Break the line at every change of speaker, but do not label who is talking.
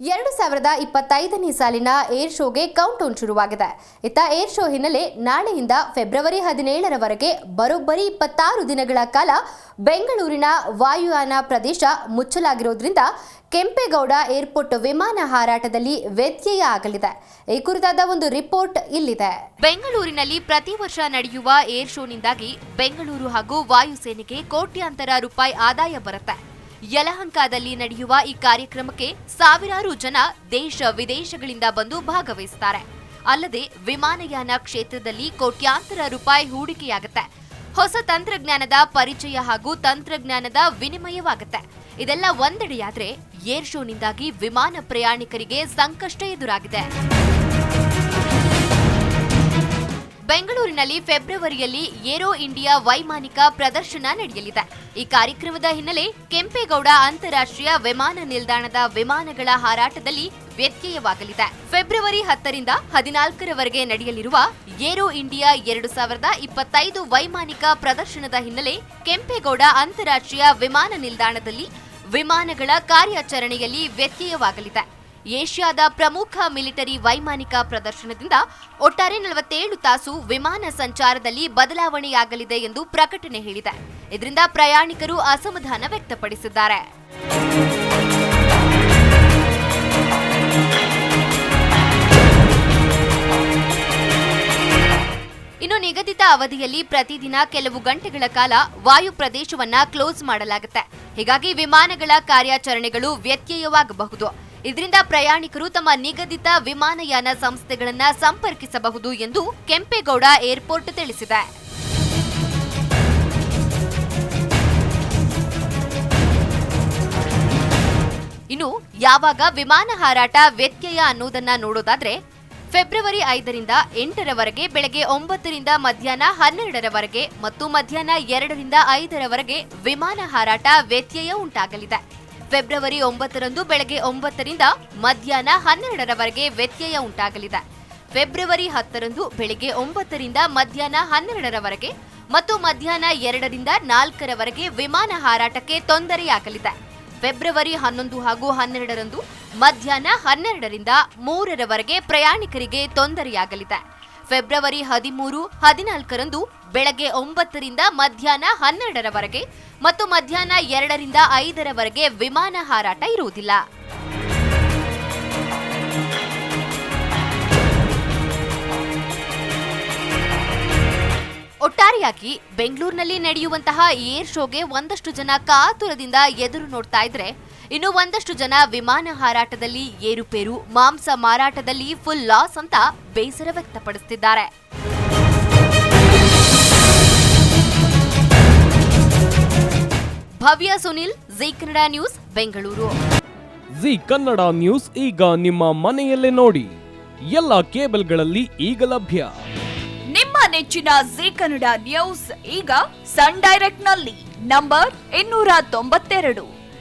ಎರಡು ಸಾವಿರದ ಇಪ್ಪತ್ತೈದನೇ ಸಾಲಿನ ಏರ್ ಶೋಗೆ ಕೌಂಟ್ ಶುರುವಾಗಿದೆ. ಇತ್ತ ಏರ್ ಶೋ ಹಿನ್ನೆಲೆ ನಾಳೆಯಿಂದ ಫೆಬ್ರವರಿ ಹದಿನೇಳರವರೆಗೆ ಬರೋಬ್ಬರಿ ಇಪ್ಪತ್ತಾರು ದಿನಗಳ ಕಾಲ ಬೆಂಗಳೂರಿನ ವಾಯುಯಾನ ಪ್ರದೇಶ ಮುಚ್ಚಲಾಗಿರೋದ್ರಿಂದ ಕೆಂಪೇಗೌಡ ಏರ್ಪೋರ್ಟ್ ವಿಮಾನ ಹಾರಾಟದಲ್ಲಿ ವ್ಯತ್ಯಯ ಆಗಲಿದೆ. ಈ ಕುರಿತಾದ ಒಂದು ರಿಪೋರ್ಟ್ ಇಲ್ಲಿದೆ. ಬೆಂಗಳೂರಿನಲ್ಲಿ ಪ್ರತಿ ವರ್ಷ ನಡೆಯುವ ಏರ್ ಶೋನಿಂದಾಗಿ ಬೆಂಗಳೂರು ಹಾಗೂ ವಾಯುಸೇನೆಗೆ ಕೋಟ್ಯಾಂತರ ರೂಪಾಯಿ ಆದಾಯ ಬರುತ್ತೆ. ಯಲಹಂಕದಲ್ಲಿ ನಡೆಯುವ ಈ ಕಾರ್ಯಕ್ರಮಕ್ಕೆ ಸಾವಿರಾರು ಜನ ದೇಶ ವಿದೇಶಗಳಿಂದ ಬಂದು ಭಾಗವಹಿಸುತ್ತಾರೆ ಅಲ್ಲದೆ ವಿಮಾನಯಾನ ಕ್ಷೇತ್ರದಲ್ಲಿ ಕೋಟ್ಯಾಂತರ ರೂಪಾಯಿ ಹೂಡಿಕೆಯಾಗುತ್ತೆ. ಹೊಸ ತಂತ್ರಜ್ಞಾನದ ಪರಿಚಯ ಹಾಗೂ ತಂತ್ರಜ್ಞಾನದ ವಿನಿಮಯವಾಗುತ್ತೆ. ಇದೆಲ್ಲ ಒಂದೆಡೆಯಾದ್ರೆ ಏರ್ ಶೋನಿಂದಾಗಿ ವಿಮಾನ ಪ್ರಯಾಣಿಕರಿಗೆ ಸಂಕಷ್ಟ ಎದುರಾಗಿದೆ. ಬೆಂಗಳೂರಿನಲ್ಲಿ ಫೆಬ್ರವರಿಯಲ್ಲಿ ಏರೋ ಇಂಡಿಯಾ ವೈಮಾನಿಕ ಪ್ರದರ್ಶನ ನಡೆಯಲಿದೆ. ಈ ಕಾರ್ಯಕ್ರಮದ ಹಿನ್ನೆಲೆ ಕೆಂಪೇಗೌಡ ಅಂತಾರಾಷ್ಟ್ರೀಯ ವಿಮಾನ ನಿಲ್ದಾಣದ ವಿಮಾನಗಳ ಹಾರಾಟದಲ್ಲಿ ವ್ಯತ್ಯಯವಾಗಲಿದೆ. ಫೆಬ್ರವರಿ ಹತ್ತರಿಂದ ಹದಿನಾಲ್ಕರವರೆಗೆ ನಡೆಯಲಿರುವ ಏರೋ ಇಂಡಿಯಾ ಎರಡು ಸಾವಿರದ ಇಪ್ಪತ್ತೈದು ವೈಮಾನಿಕ ಪ್ರದರ್ಶನದ ಹಿನ್ನೆಲೆ ಕೆಂಪೇಗೌಡ ಅಂತಾರಾಷ್ಟ್ರೀಯ ವಿಮಾನ ನಿಲ್ದಾಣದಲ್ಲಿ ವಿಮಾನಗಳ ಕಾರ್ಯಾಚರಣೆಯಲ್ಲಿ ವ್ಯತ್ಯಯವಾಗಲಿದೆ. ಏಷ್ಯಾದ ಪ್ರಮುಖ ಮಿಲಿಟರಿ ವೈಮಾನಿಕ ಪ್ರದರ್ಶನದಿಂದ ಒಟ್ಟಾರೆ ನಲವತ್ತೇಳು ತಾಸು ವಿಮಾನ ಸಂಚಾರದಲ್ಲಿ ಬದಲಾವಣೆಯಾಗಲಿದೆ ಎಂದು ಪ್ರಕಟಣೆ ಹೇಳಿದೆ. ಇದರಿಂದ ಪ್ರಯಾಣಿಕರು ಅಸಮಾಧಾನ ವ್ಯಕ್ತಪಡಿಸಿದ್ದಾರೆ. ಇನ್ನು ನಿಗದಿತ ಅವಧಿಯಲ್ಲಿ ಪ್ರತಿದಿನ ಕೆಲವು ಗಂಟೆಗಳ ಕಾಲ ವಾಯು ಪ್ರದೇಶವನ್ನ ಕ್ಲೋಸ್ ಮಾಡಲಾಗುತ್ತೆ. ಹೀಗಾಗಿ ವಿಮಾನಗಳ ಕಾರ್ಯಾಚರಣೆಗಳು ವ್ಯತ್ಯಯವಾಗಬಹುದು. ಇದರಿಂದ ಪ್ರಯಾಣಿಕರು ತಮ್ಮ ನಿಗದಿತ ವಿಮಾನಯಾನ ಸಂಸ್ಥೆಗಳನ್ನು ಸಂಪರ್ಕಿಸಬಹುದು ಎಂದು ಕೆಂಪೇಗೌಡ ಏರ್ಪೋರ್ಟ್ ತಿಳಿಸಿದೆ. ಇನ್ನು ಯಾವಾಗ ವಿಮಾನ ಹಾರಾಟ ವ್ಯತ್ಯಯ ಅನ್ನೋದನ್ನ ನೋಡೋದಾದ್ರೆ, ಫೆಬ್ರವರಿ ಐದರಿಂದ ಎಂಟರವರೆಗೆ ಬೆಳಗ್ಗೆ ಒಂಬತ್ತರಿಂದ ಮಧ್ಯಾಹ್ನ ಹನ್ನೆರಡರವರೆಗೆ ಮತ್ತು ಮಧ್ಯಾಹ್ನ ಎರಡರಿಂದ ಐದರವರೆಗೆ ವಿಮಾನ ಹಾರಾಟ ವ್ಯತ್ಯಯ ಉಂಟಾಗಲಿದೆ. ಫೆಬ್ರವರಿ ಒಂಬತ್ತರಂದು ಬೆಳಗ್ಗೆ ಒಂಬತ್ತರಿಂದ ಮಧ್ಯಾಹ್ನ ಹನ್ನೆರಡರವರೆಗೆ ವ್ಯತ್ಯಯ ಉಂಟಾಗಲಿದೆ. ಫೆಬ್ರವರಿ ಹತ್ತರಂದು ಬೆಳಗ್ಗೆ ಒಂಬತ್ತರಿಂದ ಮಧ್ಯಾಹ್ನ ಹನ್ನೆರಡರವರೆಗೆ ಮತ್ತು ಮಧ್ಯಾಹ್ನ ಎರಡರಿಂದ ನಾಲ್ಕರವರೆಗೆ ವಿಮಾನ ಹಾರಾಟಕ್ಕೆ ತೊಂದರೆಯಾಗಲಿದೆ. ಫೆಬ್ರವರಿ ಹನ್ನೊಂದು ಹಾಗೂ ಹನ್ನೆರಡರಂದು ಮಧ್ಯಾಹ್ನ ಹನ್ನೆರಡರಿಂದ ಮೂರರವರೆಗೆ ಪ್ರಯಾಣಿಕರಿಗೆ ತೊಂದರೆಯಾಗಲಿದೆ. ಫೆಬ್ರವರಿ ಹದಿಮೂರು, ಹದಿನಾಲ್ಕರಂದು ಬೆಳಗ್ಗೆ ಒಂಬತ್ತರಿಂದ ಮಧ್ಯಾಹ್ನ ಹನ್ನೆರಡರವರೆಗೆ ಮತ್ತು ಮಧ್ಯಾಹ್ನ ಎರಡರಿಂದ ಐದರವರೆಗೆ ವಿಮಾನ ಹಾರಾಟ ಇರುವುದಿಲ್ಲ. ಒಟ್ಟಾರೆಯಾಗಿ ಬೆಂಗಳೂರಿನಲ್ಲಿ ನಡೆಯುವಂತಹ ಏರ್ ಶೋಗೆ ಒಂದಷ್ಟು ಜನ ಕಾತುರದಿಂದ ಎದುರು ನೋಡ್ತಾ ಇದ್ರೆ ಇನ್ನು ಒಂದಷ್ಟು ಜನ ವಿಮಾನ ಹಾರಾಟದಲ್ಲಿ ಏರುಪೇರು ಮಾಂಸ ಮಾರಾಟದಲ್ಲಿ ಫುಲ್ ಲಾಸ್ ಅಂತ ಬೇಸರ ವ್ಯಕ್ತಪಡಿಸುತ್ತಿದ್ದಾರೆ Bhavya Sunil Zee Kannada news Bengaluru.
Zee Kannada news ಈಗ ನಿಮ್ಮ ಮನೆಯಲ್ಲೇ ನೋಡಿ. ಎಲ್ಲ ಕೇಬಲ್ಗಳಲ್ಲಿ ಈಗ ಲಭ್ಯ.
ನಿಮ್ಮ ನೆಚ್ಚಿನ ಜಿ ಕನ್ನಡ ನ್ಯೂಸ್ ಈಗ ಸನ್ ಡೈರೆಕ್ಟ್ನಲ್ಲಿ ನಂಬರ್ ಇನ್ನೂರ ತೊಂಬತ್ತೆರಡು.